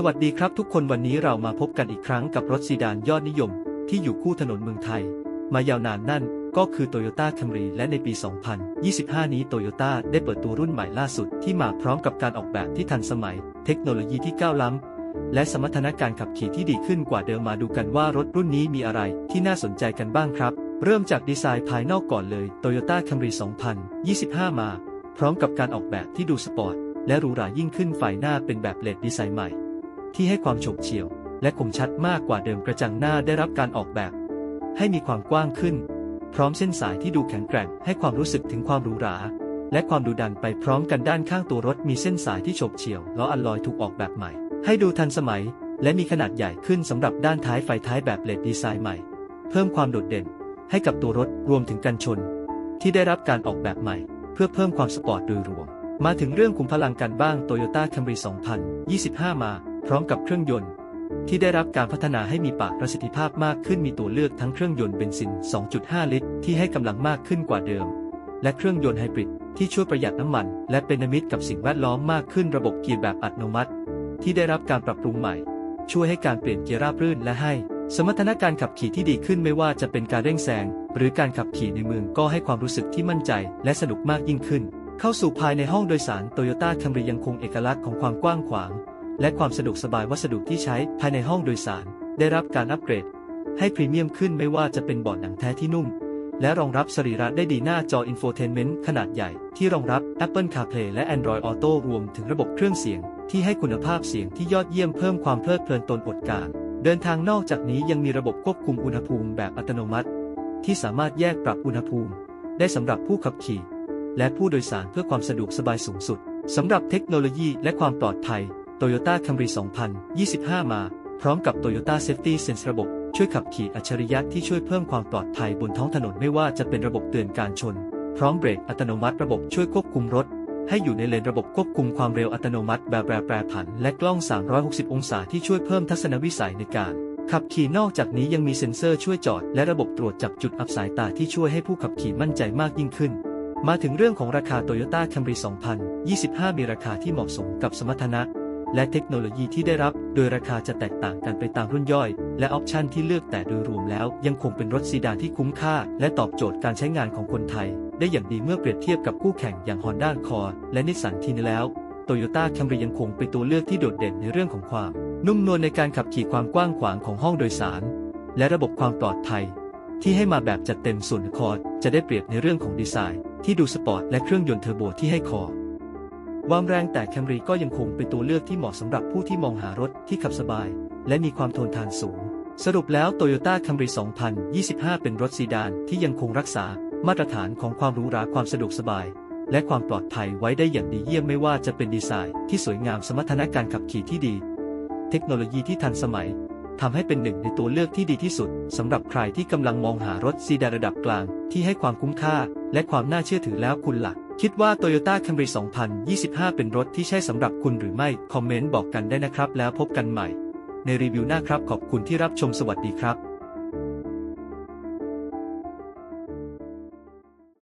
สวัสดีครับทุกคนวันนี้เรามาพบกันอีกครั้งกับรถซีดานยอดนิยม ที่อยู่คู่ถนนเมืองไทย มายาวนานนั่นก็คือ Toyota Camry และในปี 2025 นี้ Toyota ได้เปิดตัวรุ่นใหม่ล่าสุดที่มาพร้อมกับการออกแบบที่ทันสมัย เทคโนโลยีที่ก้าวล้ำ และสมรรถนะการขับขี่ที่ดีขึ้นกว่าเดิมมาดูกันว่ารถรุ่นนี้มีอะไรที่น่าสนใจกันบ้างครับ เริ่มจากดีไซน์ภายนอกก่อนเลย Toyota Camry 2025 มา พร้อมกับการออกแบบที่ดูสปอร์ตและหรูหรายิ่งขึ้นฝ่ายหน้าเป็นแบบเลดดีไซน์ใหม่ ที่ให้ความฉบเฉี่ยว และคมชัดมากกว่าเดิมกระจังหน้าได้รับการออกแบบ ให้มีความกว้างขึ้น พร้อมเส้นสายที่ดูแข็งแกร่งให้ความรู้สึกถึงความหรูหรา และความดุดันไปพร้อมกันด้านข้างตัวรถมีเส้นสายที่ฉบเฉี่ยวล้ออัลลอยถูกออกแบบใหม่ ให้ดูทันสมัย และมีขนาดใหญ่ขึ้นสำหรับด้านท้ายไฟท้ายแบบเลดดีไซน์ใหม่ เพิ่มความโดดเด่น ให้กับตัวรถรวมถึงกันชน ที่ได้รับการออกแบบใหม่ เพื่อเพิ่มความสปอร์ตโดยรวมมาถึงเรื่องขุมพลังกันบ้าง Toyota Camry 2025 มา พร้อมกับเครื่องยนต์ ที่ได้รับการพัฒนาให้มีปากประสิทธิภาพมากขึ้นมีตัวเลือกทั้งเครื่องยนต์เบนซิน 2.5 ลิตร ที่ให้กำลังมากขึ้นกว่าเดิม และเครื่องยนต์ไฮบริดที่ช่วยประหยัดน้ำมัน และเป็นมิตรกับสิ่งแวดล้อมมากขึ้นระบบเกียร์แบบอัตโนมัติ ที่ได้รับการปรับปรุงใหม่ ช่วยให้การเปลี่ยนเกียร์ราบรื่นและให้สมรรถนะการขับขี่ที่ดีขึ้นไม่ว่าจะเป็นการเร่งแซงหรือการขับขี่ในเมืองก็ให้ความรู้สึกที่มั่นใจ และสนุกมากยิ่งขึ้น เข้าสู่ภายในห้องโดยสารโตโยต้าคัมรียังคงเอกลักษณ์ของความกว้างขวาง และความสะดวกสบายวัสดุที่ใช้ภายในห้องโดยสาร ได้รับการอัปเกรด ให้พรีเมียมขึ้นไม่ว่าจะเป็นเบาะหนังแท้ที่นุ่ม และรองรับสรีระได้ดีหน้าจออินโฟเทนเมนต์ขนาดใหญ่ ที่รองรับ Apple CarPlay และ Android Auto รวมถึงระบบเครื่องเสียง ที่ให้คุณภาพเสียงที่ยอดเยี่ยมเพิ่มความเพลิดเพลินตนอดการเดินทางนอกจากนี้ยังมีระบบควบคุมอุณหภูมิแบบอัตโนมัติ ที่สามารถแยกปรับอุณหภูมิ ได้สำหรับผู้ขับขี่ และผู้โดยสารเพื่อความสะดวกสบายสูงสุดสำหรับเทคโนโลยีและความปลอดภัย Toyota Camry 2025 มา พร้อมกับ Toyota Safety Sense ระบบ ช่วยขับขี่อัจฉริยะที่ช่วยเพิ่มความปลอดภัยบนท้องถนนไม่ว่าจะเป็นระบบเตือนการชน พร้อมเบรกอัตโนมัติระบบช่วยควบคุมรถ ให้อยู่ในเลนระบบควบคุมความเร็วอัตโนมัติแบบแปรแปรผัน และกล้อง 360 องศาที่ช่วยเพิ่มทัศนวิสัยในการขับขี่นอกจากนี้ยังมีเซ็นเซอร์ช่วยจอด และระบบตรวจจับจุดอับสายตาที่ช่วยให้ผู้ขับขี่มั่นใจมากยิ่งขึ้น มาถึงเรื่องของราคา Toyota Camry 2025 มีราคาที่เหมาะสมกับสมรรถนะ และเทคโนโลยีที่ได้รับ โดยราคาจะแตกต่างกันไปตามรุ่นย่อย และออปชันที่เลือกแต่โดยรวมแล้ว ยังคงเป็นรถซีดานที่คุ้มค่า และตอบโจทย์การใช้งานของคนไทย ได้อย่างดีเมื่อเปรียบเทียบกับคู่แข่งอย่าง Honda c o r และนิสสันทีนี้แล้ว Toyota Camry ยังคงเป็นตัวเลือกที่โดดเด่นในเรื่องของความ นุ่มนวลในการขับขี่ความกว้างขวางของห้องโดยสาร และระบบความปลอดภัย ที่ให้มาแบบจัดเต็มส่วนคอร์จะได้เปรียบในเรื่องของดีไซน์ ที่ดูสปอร์ตและเครื่องยนต์เทอร์โบที่ให้คอ ความแรงแต่แคมรีก็ยังคงเป็นตัวเลือกที่เหมาะสำหรับผู้ที่มองหารถที่ขับสบาย และมีความทนทานสูง สรุปแล้ว Toyota Camry 2025 เป็นรถซีดานที่ยังคงรักษามาตรฐานของความหรูหราความสะดวกสบาย และความปลอดภัยไว้ได้อย่างดีเยี่ยมไม่ว่าจะเป็นดีไซน์ที่สวยงามสมรรถนะการขับขี่ที่ดี เทคโนโลยีที่ทันสมัยทำให้เป็นหนึ่งในตัวเลือกที่ดีที่สุดสำหรับใครที่กำลังมองหารถซีดานระดับกลางที่ให้ความคุ้มค่า และความน่าเชื่อถือแล้วคุณหลัก คิดว่า Toyota Camry 2025 เป็นรถที่ใช่สำหรับคุณหรือไม่ คอมเมนต์บอกกันได้นะครับ แล้วพบกันใหม่ ในรีวิวหน้าครับ ขอบคุณที่รับชมสวัสดีครับ